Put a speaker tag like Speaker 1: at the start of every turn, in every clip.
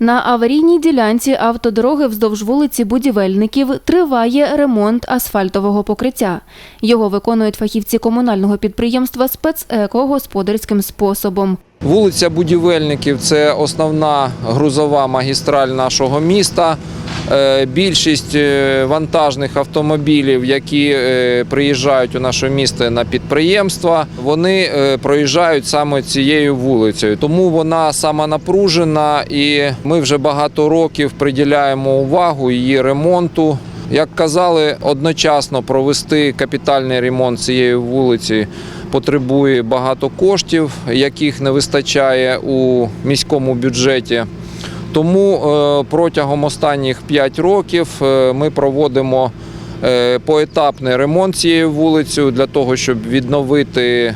Speaker 1: На аварійній ділянці автодороги вздовж вулиці Будівельників триває ремонт асфальтового покриття. Його виконують фахівці комунального підприємства «Спецеко» господарським способом.
Speaker 2: Вулиця Будівельників це основна грузова магістраль нашого міста. Е, Більшість е, вантажних автомобілів, які е, приїжджають у наше місто на підприємства, вони проїжджають саме цією вулицею. Тому вона сама напружена, і ми вже багато років приділяємо увагу її ремонту. Як казали, одночасно провести капітальний ремонт цієї вулиці потребує багато коштів, яких не вистачає у міському бюджеті. Тому е, протягом останніх 5 років е, ми проводимо е, поетапний ремонт цієї вулиці для того, щоб відновити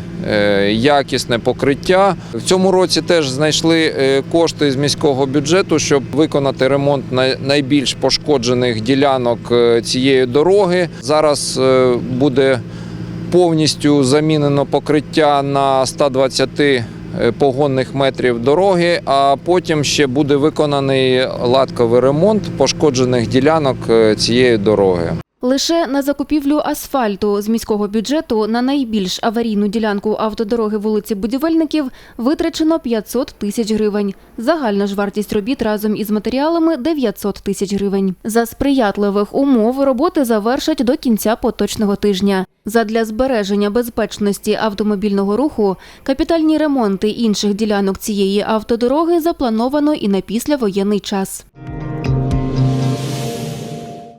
Speaker 2: якісне покриття. В цьому році теж знайшли кошти з міського бюджету, щоб виконати ремонт най- найбільш пошкоджених ділянок цієї дороги. Зараз буде повністю замінено покриття на 120 е, погонних метрів дороги, а потім ще буде виконаний латковий ремонт пошкоджених ділянок е, цієї дороги.
Speaker 1: Лише на закупівлю асфальту з міського бюджету на найбільш аварійну ділянку автодороги вулиці Будівельників витрачено 500 тисяч гривень. Загальна ж вартість робіт разом із матеріалами 900 тисяч гривень. За сприятливих умов роботи завершать до кінця поточного тижня. Задля збереження безпечності автомобільного руху капітальні ремонти інших ділянок цієї автодороги заплановано і на післявоєнний час.